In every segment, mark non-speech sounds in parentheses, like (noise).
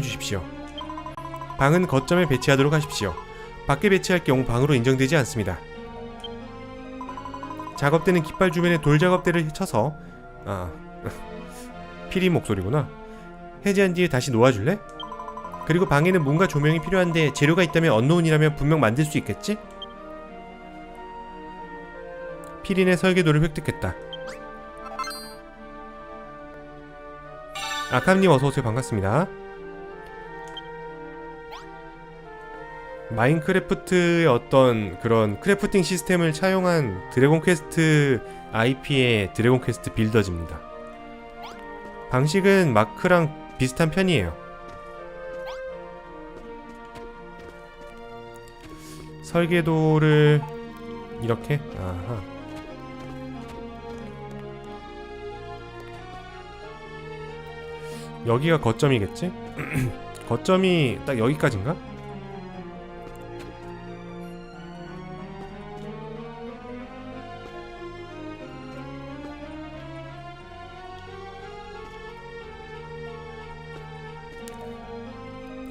해주십시오. 방은 거점에 배치하도록 하십시오. 밖에 배치할 경우 방으로 인정되지 않습니다. 작업대는 깃발 주변에 돌 작업대를 쳐서 아 (laughs) 피리 목소리구나. 해제한 뒤에 다시 놓아줄래? 그리고 방에는 문과 조명이 필요한데 재료가 있다면 언노운이라면 분명 만들 수 있겠지? 피린의 설계도를 획득했다. 아캄님 어서오세요 반갑습니다. 마인크래프트의 어떤 그런 크래프팅 시스템을 차용한 드래곤 퀘스트 IP의 드래곤 퀘스트 빌더즈입니다. 방식은 마크랑 비슷한 편이에요. 설계도를 이렇게 아하. 여기가 거점이겠지? (clears throat) 거점이 딱 여기까지인가?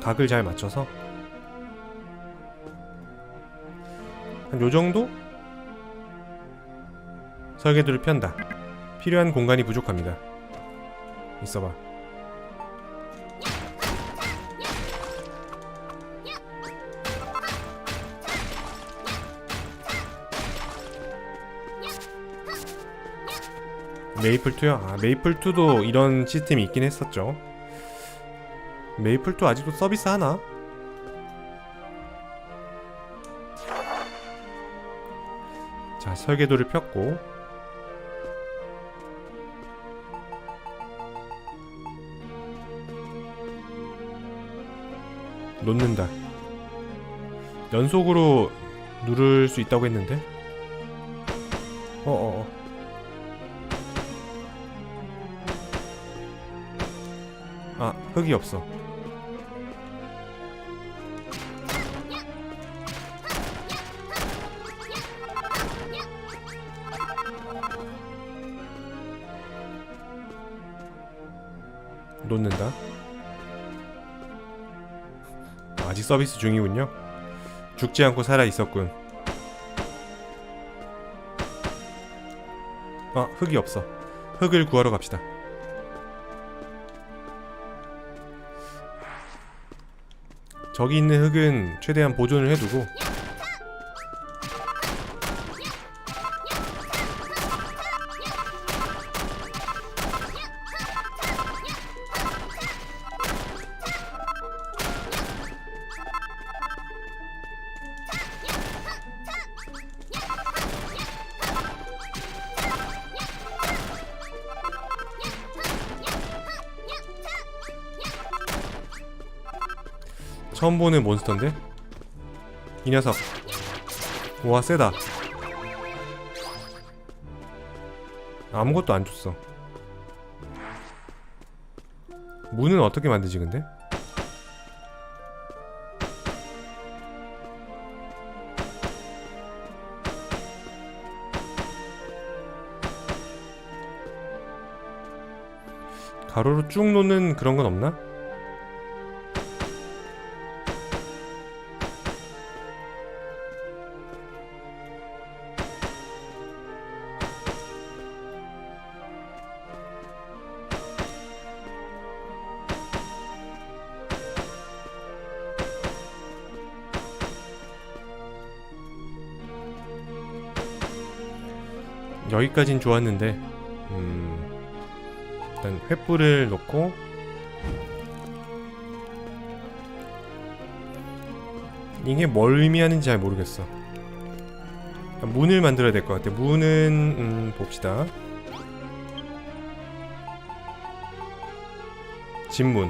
각을 잘 맞춰서 한 요정도? 설계도를 편다 필요한 공간이 부족합니다 있어봐 메이플2요? 아 메이플2도 이런 시스템이 있긴 했었죠 메이플2 아직도 서비스 하나? 자 설계도를 폈고. 놓는다. 연속으로 누를 수 있다고 했는데? 어어어. 아 흙이 없어 놓는다. 아직 서비스 중이군요. 죽지 않고 살아 있었군. 아, 흙이 없어. 흙을 구하러 갑시다. 저기 있는 흙은 최대한 보존을 해두고 처음 보는 몬스터인데? 이 녀석 와 세다 아무것도 안 줬어 문은 어떻게 만드지 근데? 가로로 쭉 놓는 그런 건 없나? 여기까진 좋았는데 음, 일단 횃불을 놓고 이게 뭘 의미하는지 잘 모르겠어. 문을 만들어야 될 것 같아. 문은 음, 봅시다. 집문.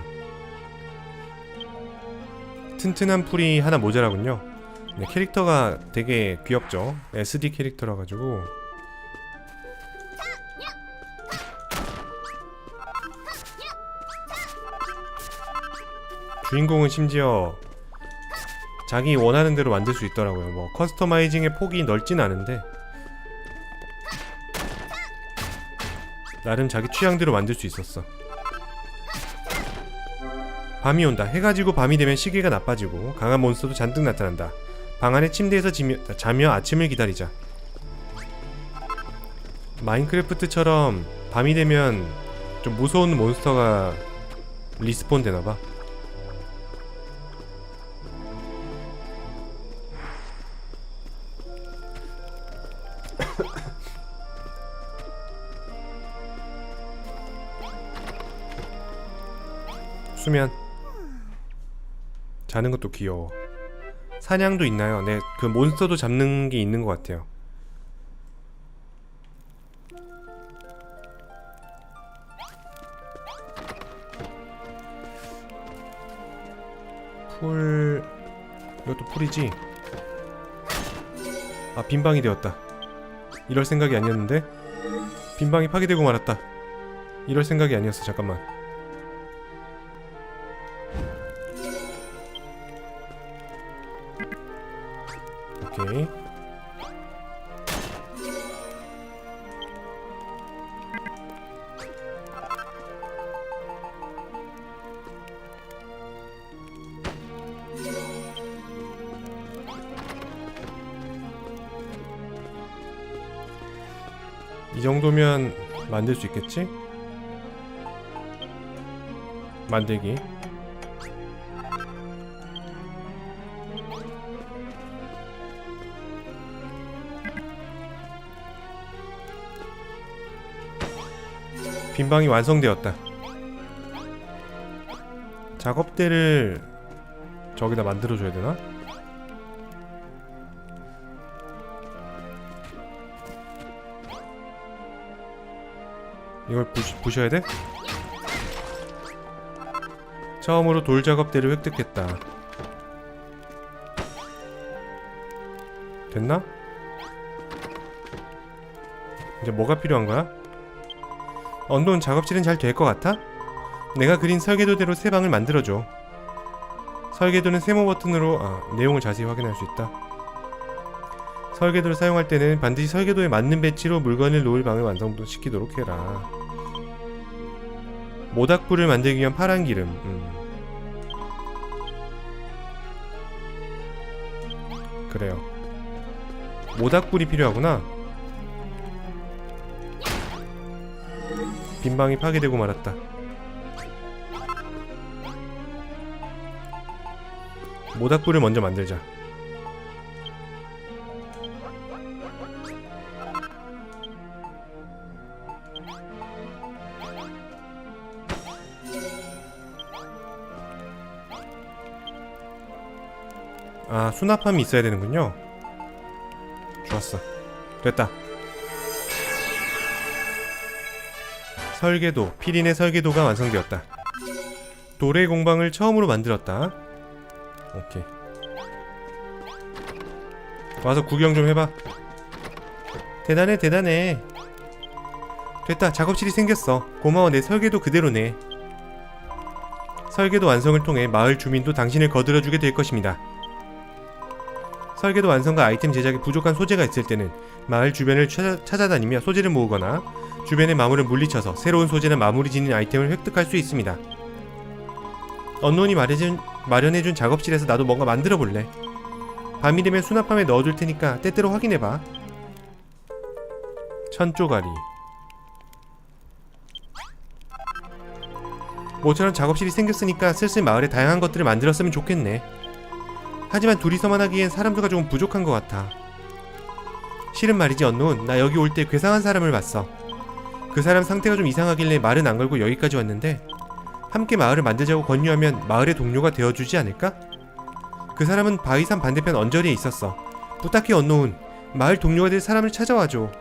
튼튼한 풀이 하나 모자라군요. 네, 캐릭터가 되게 귀엽죠? SD 캐릭터라 가지고 주인공은 심지어 자기 원하는 대로 만들 수 있더라고요. 뭐 커스터마이징의 폭이 넓진 않은데 나름 자기 취향대로 만들 수 있었어. 밤이 온다. 해가 지고 밤이 되면 시계가 나빠지고 강한 몬스터도 잔뜩 나타난다. 방 안의 침대에서 지며, 자며 아침을 기다리자. 마인크래프트처럼 밤이 되면 좀 무서운 몬스터가 리스폰 되나봐. 수면 자는 것도 귀여워. 사냥도 있나요? 네, 그 몬스터도 잡는 게 있는 것 같아요. 풀... 이것도 풀이지? 아 빈방이 되었다. 이럴 생각이 아니었는데? 빈방이 파괴되고 말았다. 이럴 생각이 아니었어 잠깐만 수 있겠지? 만들기. 빈방이 완성되었다. 작업대를 저기다 만들어줘야 되나? 이걸 부시, 부셔야 돼? 처음으로 돌 작업대를 획득했다. 됐나? 이제 뭐가 필요한 거야? 언론 작업실은 잘 될 것 같아? 내가 그린 설계도대로 새 방을 만들어줘. 설계도는 세모 버튼으로 아, 내용을 자세히 확인할 수 있다. 설계도를 사용할 때는 반드시 설계도에 맞는 배치로 물건을 놓을 방을 완성시키도록 해라. 모닥불을 만들기 위한 파란 기름. 음. 그래요. 모닥불이 필요하구나. 빈방이 파괴되고 말았다. 모닥불을 먼저 만들자. 수납함이 있어야 되는군요. 좋았어. 됐다. 설계도, 피린의 설계도가 완성되었다. 돌의 공방을 처음으로 만들었다. 오케이. 와서 구경 좀 해봐. 대단해, 대단해. 됐다, 작업실이 생겼어. 고마워, 내 설계도 그대로네. 설계도 완성을 통해 마을 주민도 당신을 거들어주게 될 것입니다. 설계도 완성과 아이템 제작에 부족한 소재가 있을 때는 마을 주변을 찾아, 찾아 다니며 소재를 모으거나 주변의 마물을 물리쳐서 새로운 소재나 마무리 지닌 아이템을 획득할 수 있습니다. 언론이 마련해준, 마련해준 작업실에서 나도 뭔가 만들어 볼래. 밤이 되면 수납함에 넣어둘 테니까 때때로 확인해봐. 천조가리. 모처럼 작업실이 생겼으니까 슬슬 마을에 다양한 것들을 만들었으면 좋겠네. 하지만 둘이서만 하기엔 사람수가 조금 부족한 것 같아. 실은 말이지 언노운 나 여기 올 때 괴상한 사람을 봤어. 그 사람 상태가 좀 이상하길래 말은 안 걸고 여기까지 왔는데 함께 마을을 만들자고 권유하면 마을의 동료가 되어주지 않을까? 그 사람은 바위산 반대편 언저리에 있었어. 부탁해 언노운 마을 동료가 될 사람을 찾아와줘.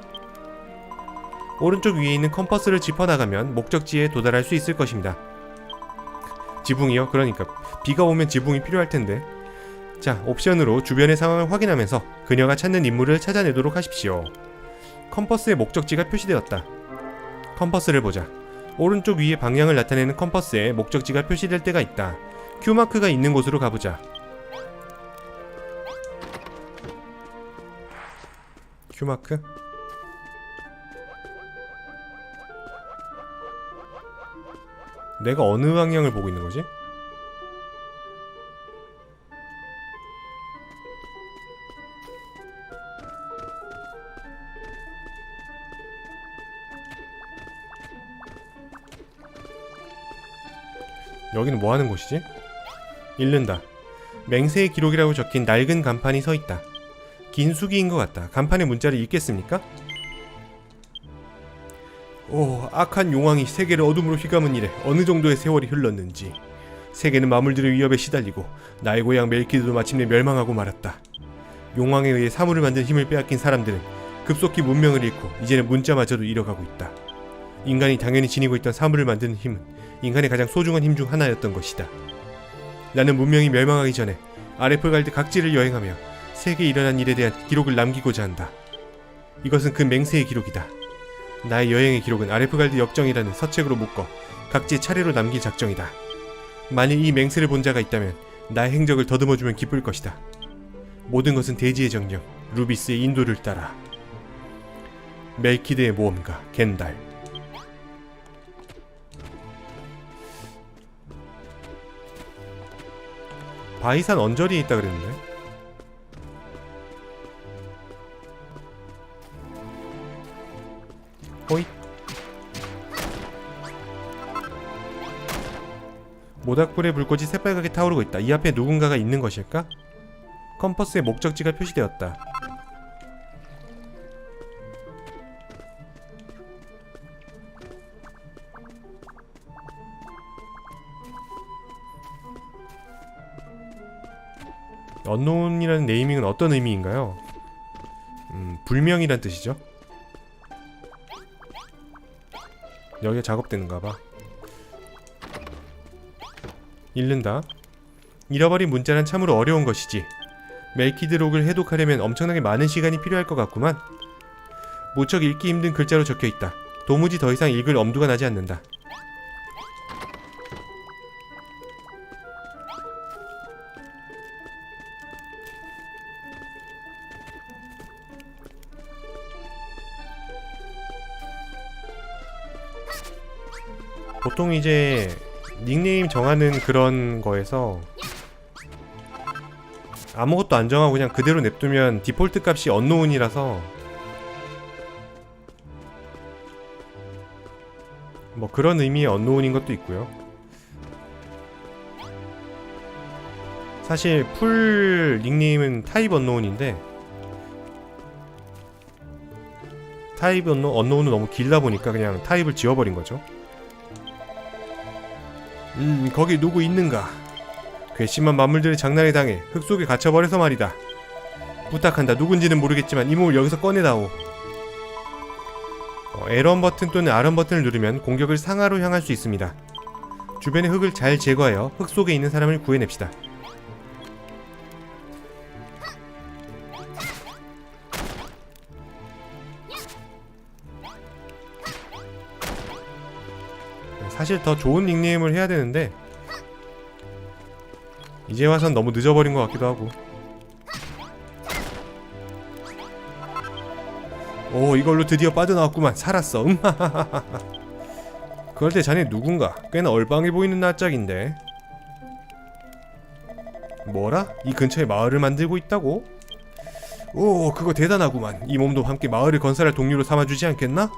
오른쪽 위에 있는 컴퍼스를 짚어나가면 목적지에 도달할 수 있을 것입니다. 지붕이요? 그러니까 비가 오면 지붕이 필요할 텐데. 자, 옵션으로 주변의 상황을 확인하면서 그녀가 찾는 인물을 찾아내도록 하십시오. 컴퍼스의 목적지가 표시되었다. 컴퍼스를 보자. 오른쪽 위에 방향을 나타내는 컴퍼스에 목적지가 표시될 때가 있다. 큐마크가 있는 곳으로 가보자. 큐마크? 내가 어느 방향을 보고 있는 거지? 여기는 뭐 하는 곳이지? 읽는다. 맹세의 기록이라고 적힌 낡은 간판이 서 있다. 긴 수기인 것 같다. 간판의 문자를 읽겠습니까? 오, 악한 용왕이 세계를 어둠으로 휘감은 일에 어느 정도의 세월이 흘렀는지 세계는 마물들의 위협에 시달리고 나의 고향 멜키드도 마침내 멸망하고 말았다. 용왕에 의해 사물을 만든 힘을 빼앗긴 사람들은 급속히 문명을 잃고 이제는 문자마저도 잃어가고 있다. 인간이 당연히 지니고 있던 사물을 만드는 힘은 인간의 가장 소중한 힘 중 하나였던 것이다. 나는 문명이 멸망하기 전에 아레프 갈드 각지를 여행하며 세계에 일어난 일에 대한 기록을 남기고자 한다. 이것은 그 맹세의 기록이다. 나의 여행의 기록은 아레프 갈드 역정이라는 서책으로 묶어 각지의 차례로 남길 작정이다. 만일 이 맹세를 본 자가 있다면 나의 행적을 더듬어주면 기쁠 것이다. 모든 것은 대지의 정령, 루비스의 인도를 따라. 멜키드의 모험가 겐달. 바이산 언저리에 있다 그랬는데. 호잇. 모닥불의 불꽃이 새빨갛게 타오르고 있다. 이 앞에 누군가가 있는 것일까? 컴퍼스의 목적지가 표시되었다. 언노운이라는 네이밍은 어떤 의미인가요? 음, 불명이란 뜻이죠. 여기가 작업되는가 봐. 읽는다. 잃어버린 문자는 참으로 어려운 것이지. 멜키드록을 해독하려면 엄청나게 많은 시간이 필요할 것 같구만. 무척 읽기 힘든 글자로 적혀 있다. 도무지 더 이상 읽을 엄두가 나지 않는다. 보통 이제 닉네임 정하는 그런 거에서 아무것도 안 정하고 그냥 그대로 냅두면 디폴트 값이 언노운이라서 뭐 그런 의미의 언노운인 것도 있고요. 사실 풀 닉네임은 타입 언노운인데 타입 언노, 언노운은 너무 길다 보니까 그냥 타입을 지워버린 거죠. 음, 거기 누구 있는가? 괘씸한 만물들의 장난에 당해 흙 속에 갇혀버려서 말이다. 부탁한다. 누군지는 모르겠지만 이 몸을 여기서 꺼내다오. 어, L1 버튼 또는 R1 버튼을 누르면 공격을 상하로 향할 수 있습니다. 주변의 흙을 잘 제거하여 흙 속에 있는 사람을 구해냅시다. 사실 더 좋은 닉네임을 해야 되는데 이제 와선 너무 늦어버린 것 같기도 하고. 오 이걸로 드디어 빠져나왔구만. 살았어. (laughs) 음하하하하. 그럴 때 자네 누군가? 꽤나 얼빵해 보이는 낯짝인데. 뭐라? 이 근처에 마을을 만들고 있다고? 오 그거 대단하구만. 이 몸도 함께 마을을 건설할 동료로 삼아주지 않겠나?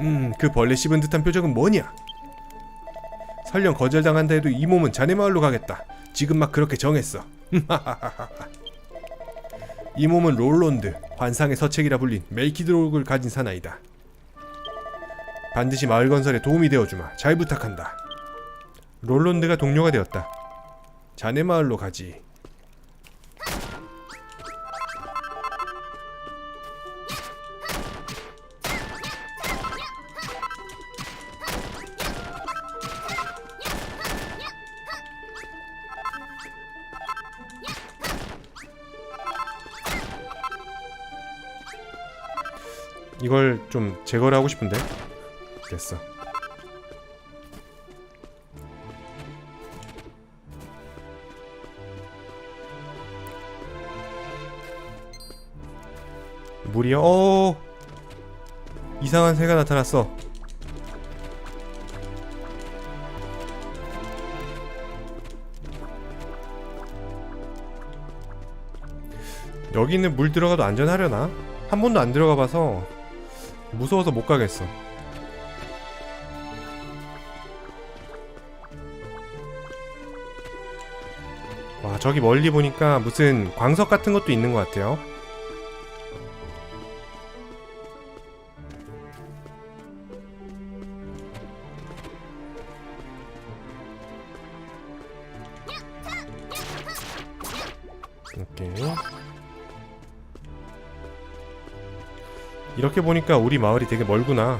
음, 그 벌레 씹은 듯한 표정은 뭐냐? 설령 거절당한다 해도 이 몸은 자네 마을로 가겠다. 지금 막 그렇게 정했어. (laughs) 이 몸은 롤론드, 환상의 서책이라 불린 멜키드록을 가진 사나이다. 반드시 마을 건설에 도움이 되어주마. 잘 부탁한다. 롤론드가 동료가 되었다. 자네 마을로 가지. 이걸 좀 제거를 하고 싶은데 됐어 물이요? 어 이상한 새가 나타났어 여기는 물 들어가도 안전하려나? 한 번도 안 들어가 봐서 무서워서 못 가겠어. 와 저기 멀리 보니까 무슨 광석 같은 것도 있는 것 같아요. 이렇게 보니까 우리 마을이 되게 멀구나.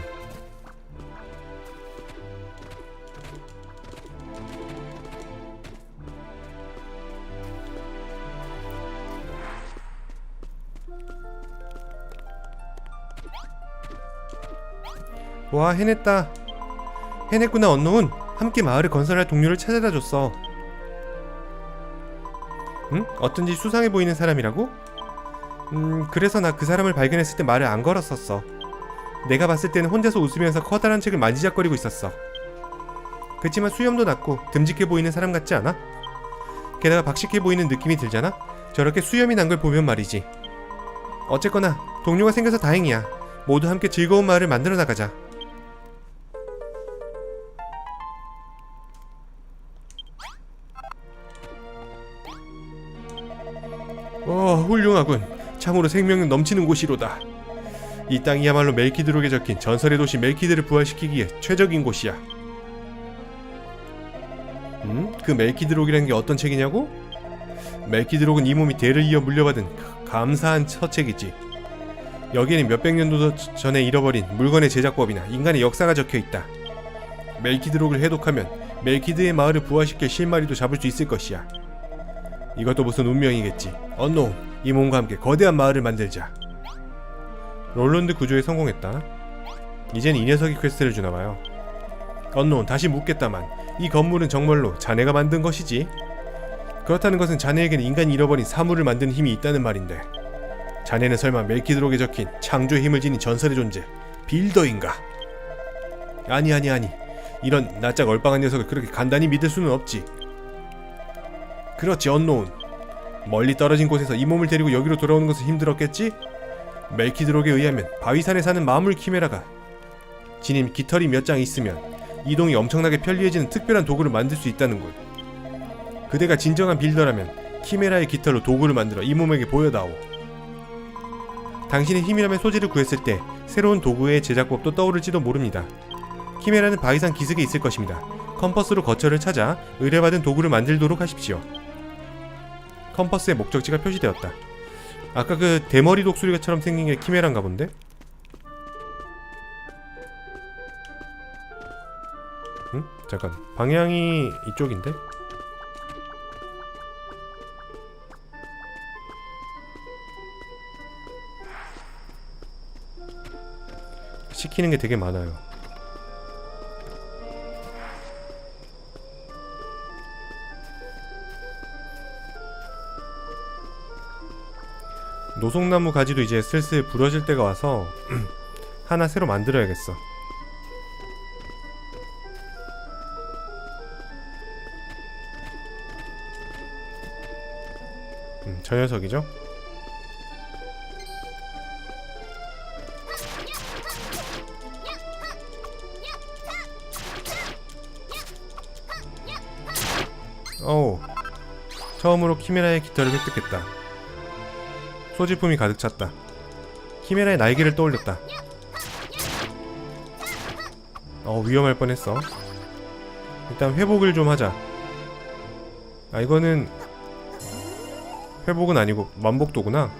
와 해냈다 해냈구나 언노운 함께 마을을 건설할 동료를 찾아다 줬어 응? 어쩐지 수상해 보이는 사람이라고? 음 그래서 나 그 사람을 발견했을 때 말을 안 걸었었어 내가 봤을 때는 혼자서 웃으면서 커다란 책을 만지작거리고 있었어 그치만 수염도 낮고 듬직해 보이는 사람 같지 않아? 게다가 박식해 보이는 느낌이 들잖아? 저렇게 수염이 난 걸 보면 말이지 어쨌거나 동료가 생겨서 다행이야 모두 함께 즐거운 마을을 만들어 나가자 어, 훌륭하군. 참으로 생명력 넘치는 곳이로다. 이 땅이야말로 멜키드록에 적힌 전설의 도시 멜키드를 부활시키기에 최적인 곳이야. 음? 그 멜키드록이라는 게 어떤 책이냐고? 멜키드록은 이 몸이 대를 이어 물려받은 그 감사한 서책이지. 여기에는 몇백 년도 전에 잃어버린 물건의 제작법이나 인간의 역사가 적혀 있다. 멜키드록을 해독하면 멜키드의 마을을 부활시킬 실마리도 잡을 수 있을 것이야. 이것도 무슨 운명이겠지. 언노, 이 몸과 함께 거대한 마을을 만들자. 롤런드 구조에 성공했다. 이젠 이 녀석이 퀘스트를 주나봐요. 언노, 다시 묻겠다만 이 건물은 정말로 자네가 만든 것이지? 그렇다는 것은 자네에게는 인간이 잃어버린 사물을 만드는 힘이 있다는 말인데 자네는 설마 멜키드록에 적힌 창조의 힘을 지닌 전설의 존재 빌더인가? 아니 아니 아니 이런 낯짝 얼빵한 녀석을 그렇게 간단히 믿을 수는 없지 그렇지 언노운 멀리 떨어진 곳에서 이 몸을 데리고 여기로 돌아오는 것은 힘들었겠지? 멜키드록에 의하면 바위산에 사는 마물 키메라가 지닌 깃털이 몇 장 있으면 이동이 엄청나게 편리해지는 특별한 도구를 만들 수 있다는군. 그대가 진정한 빌더라면 키메라의 깃털로 도구를 만들어 이 몸에게 보여다오. 당신의 힘이라면 소재를 구했을 때 새로운 도구의 제작법도 떠오를지도 모릅니다. 키메라는 바위산 기슭에 있을 것입니다. 컴퍼스로 거처를 찾아 의뢰받은 도구를 만들도록 하십시오 컴퍼스의 목적지가 표시되었다. 아까 그 대머리 독수리가처럼 생긴 게 키메란가 본데? 응? 잠깐 방향이 이쪽인데? 시키는 게 되게 많아요. 노송나무 가지도 이제 슬슬 부러질 때가 와서 (clears throat) 하나 새로 만들어야겠어. 음, 저 녀석이죠? 어우 처음으로 키메라의 깃털을 획득했다. 소지품이 가득 찼다. 키메라의 날개를 떠올렸다. 어 위험할 뻔했어. 일단 회복을 좀 하자. 아 이거는 회복은 아니고 만복도구나.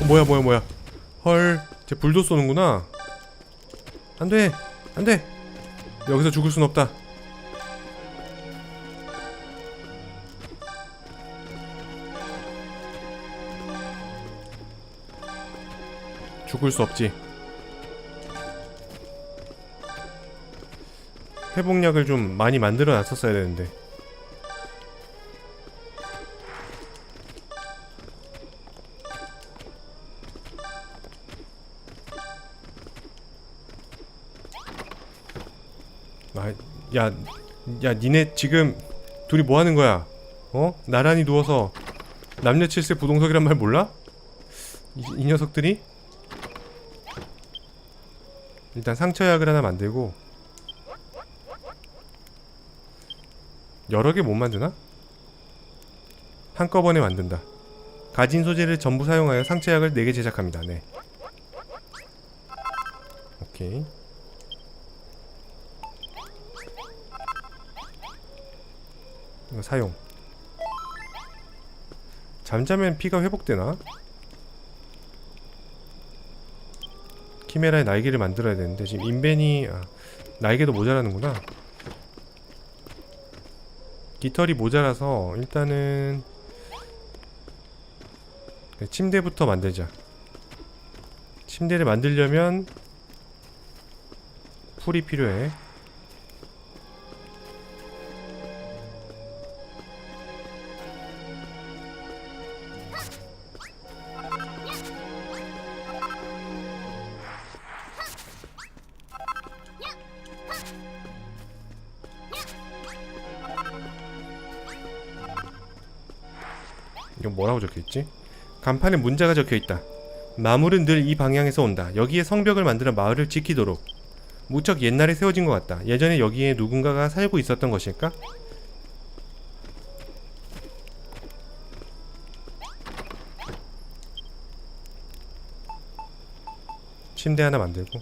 어, 뭐야 뭐야 뭐야. 헐, 쟤 불도 쏘는구나. 안 돼, 안 돼. 여기서 죽을 순 없다. 죽을 수 없지. 회복약을 좀 많이 만들어 놨었어야 되는데. 야, 니네 지금 둘이 뭐 하는 거야? 어? 나란히 누워서 남녀 칠세 부동석이란 말 몰라? 이, 이 녀석들이? 일단 상처약을 하나 만들고 여러 개 못 만드나? 한꺼번에 만든다. 가진 소재를 전부 사용하여 상처약을 4개 제작합니다. 네. 오케이. 사용. 잠자면 피가 회복되나? 키메라의 날개를 만들어야 되는데 지금 인벤이 아, 날개도 모자라는구나. 깃털이 모자라서 일단은 네, 침대부터 만들자. 침대를 만들려면 풀이 필요해. 간판에 문자가 적혀있다. 마물은 늘 이 방향에서 온다. 여기에 성벽을 만들어 마을을 지키도록. 무척 옛날에 세워진 것 같다. 예전에 여기에 누군가가 살고 있었던 것일까? 침대 하나 만들고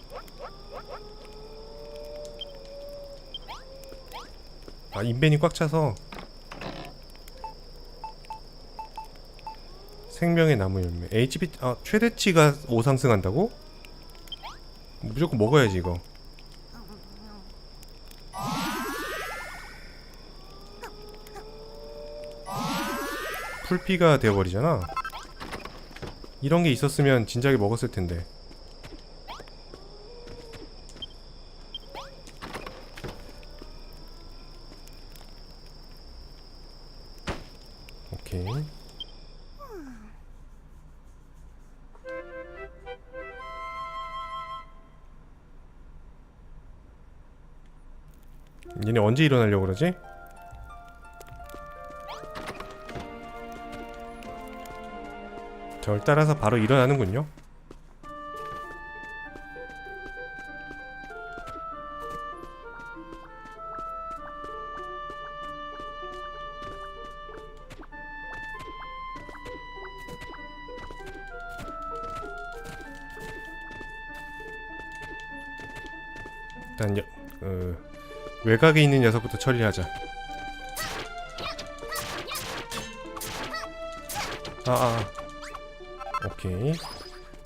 아 인벤이 꽉 차서 생명의 나무 열매. HP 아 최대치가 5 상승한다고? 무조건 먹어야지 이거. 풀피가 되어버리잖아. 이런 게 있었으면 진작에 먹었을 텐데 얘네 언제 일어나려고 그러지? 절 따라서 바로 일어나는군요. 외곽에 있는 녀석부터 처리하자. 아, 아, 아. 오케이.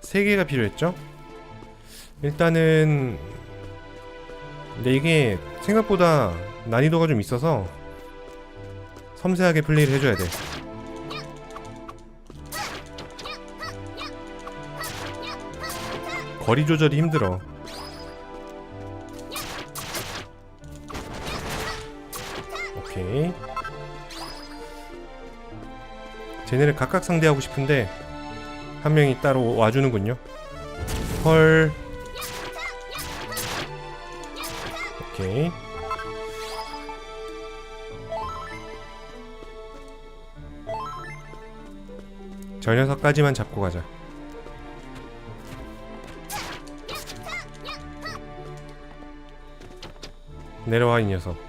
세 개가 필요했죠? 일단은 근데 이게 생각보다 난이도가 좀 있어서 섬세하게 플레이를 해줘야 돼. 거리 조절이 힘들어. 오케이. 쟤네를 각각 상대하고 싶은데 한 명이 따로 와주는군요. 헐. 오케이. 저 녀석까지만 잡고 가자. 내려와 이 녀석.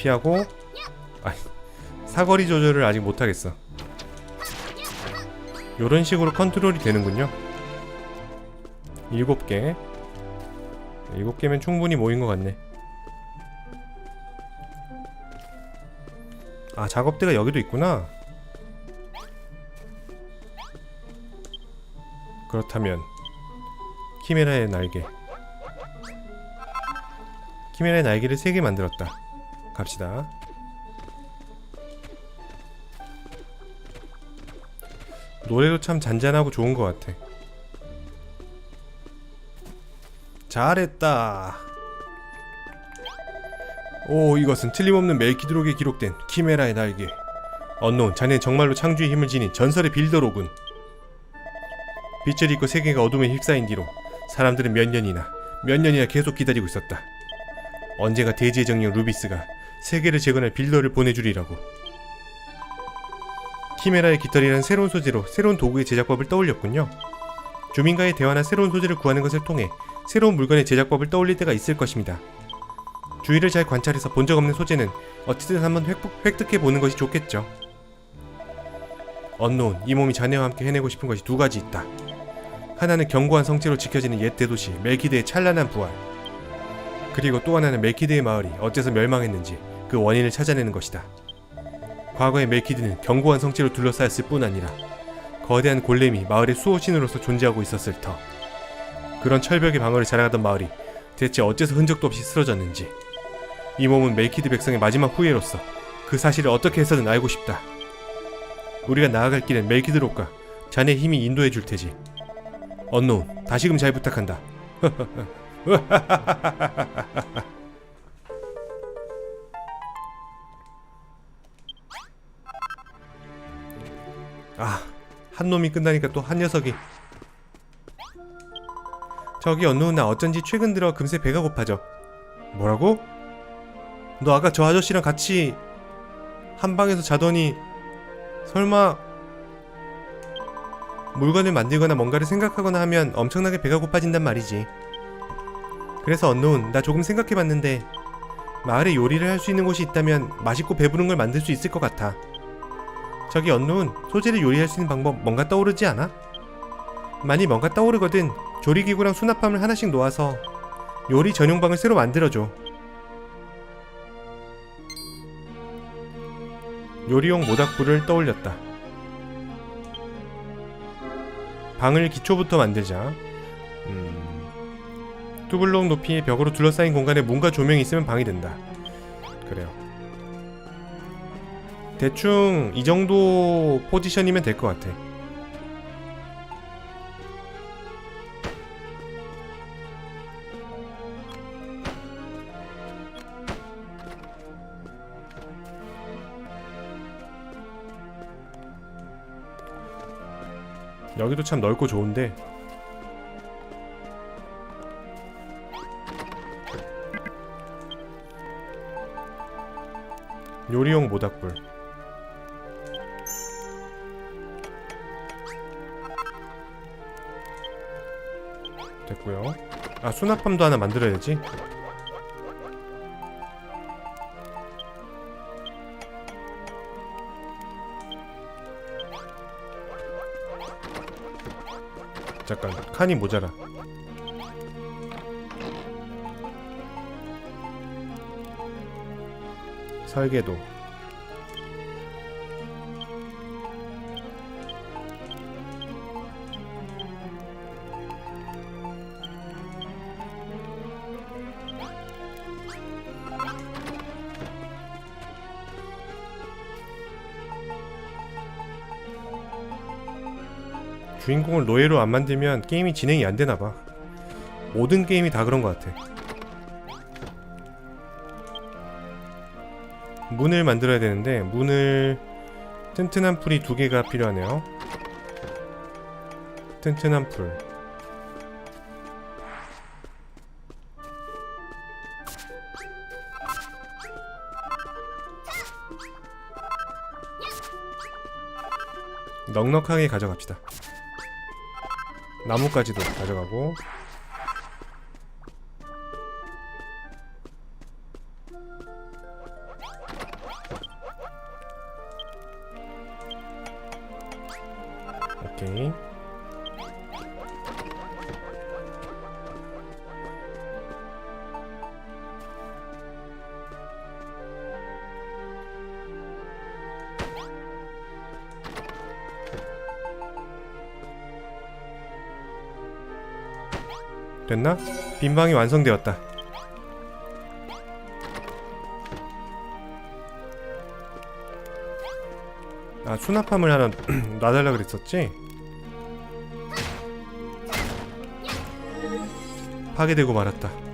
피하고 아 사거리 조절을 아직 못하겠어. 요런 식으로 컨트롤이 되는군요. 일곱 개. 일곱 개면 충분히 모인 것 같네. 아 작업대가 여기도 있구나. 그렇다면 키메라의 날개. 키메라의 날개를 세개 만들었다 갑시다. 노래도 참 잔잔하고 좋은 것 같아. 잘했다. 오, 이것은 틀림없는 멜키드록에 기록된 키메라의 날개. 언노운, 자네 정말로 창조의 힘을 지닌 전설의 빌더로군. 빛을 잃고 세계가 어둠에 휩싸인 뒤로 사람들은 몇 년이나 몇 년이나 계속 기다리고 있었다. 언제가 대지의 정령 루비스가 세계를 재건할 빌더를 보내주리라고. 키메라의 깃털이라는 새로운 소재로 새로운 도구의 제작법을 떠올렸군요. 주민과의 대화나 새로운 소재를 구하는 것을 통해 새로운 물건의 제작법을 떠올릴 때가 있을 것입니다. 주위를 잘 관찰해서 본 적 없는 소재는 어찌든 한번 획득해 보는 것이 좋겠죠. 언노운, 이 몸이 자네와 함께 해내고 싶은 것이 두 가지 있다. 하나는 견고한 성체로 지켜지는 옛 대도시 멜키드의 찬란한 부활. 그리고 또 하나는 멜키드의 마을이 어째서 멸망했는지 그 원인을 찾아내는 것이다. 과거의 멜키드는 견고한 성체로 둘러싸였을 뿐 아니라 거대한 골렘이 마을의 수호신으로서 존재하고 있었을 터. 그런 철벽의 방어를 자랑하던 마을이 대체 어째서 흔적도 없이 쓰러졌는지 이 몸은 멜키드 백성의 마지막 후예로서 그 사실을 어떻게 해서든 알고 싶다. 우리가 나아갈 길엔 멜키드록과 자네 힘이 인도해 줄 테지. 언노운, 다시금 잘 부탁한다. (laughs) (laughs) 아, 한 놈이 끝나니까 또 한 녀석이. 저기 언노운 나 어쩐지 최근 들어 금세 배가 고파져. 뭐라고? 너 아까 저 아저씨랑 같이 한 방에서 자더니 설마 물건을 만들거나 뭔가를 생각하거나 하면 엄청나게 배가 고파진단 말이지. 그래서 언노운 나 조금 생각해봤는데 마을에 요리를 할 수 있는 곳이 있다면 맛있고 배부른 걸 만들 수 있을 것 같아. 저기 언노운 소재를 요리할 수 있는 방법 뭔가 떠오르지 않아? 만일 뭔가 떠오르거든 조리기구랑 수납함을 하나씩 놓아서 요리 전용방을 새로 만들어줘. 요리용 모닥불을 떠올렸다. 방을 기초부터 만들자. 음, 뚜블록 높이의 벽으로 둘러싸인 공간에 뭔가 조명이 있으면 방이 된다. 그래요. 대충 이 정도 포지션이면 될 것 같아. 여기도 참 넓고 좋은데 요리용 모닥불 됐고요. 아 수납함도 하나 만들어야지. 잠깐 칸이 모자라. 설계도 주인공을 노예로 안 만들면 게임이 진행이 안 되나 봐. 모든 게임이 다 그런 것 같아. 문을 만들어야 되는데 문을 튼튼한 풀이 두 개가 필요하네요. 튼튼한 풀. 넉넉하게 가져갑시다. 나무까지도 가져가고 됐나? 빈방이 완성되었다. 아 수납함을 하나 (clears throat) 놔달라 그랬었지? 파괴되고 말았다.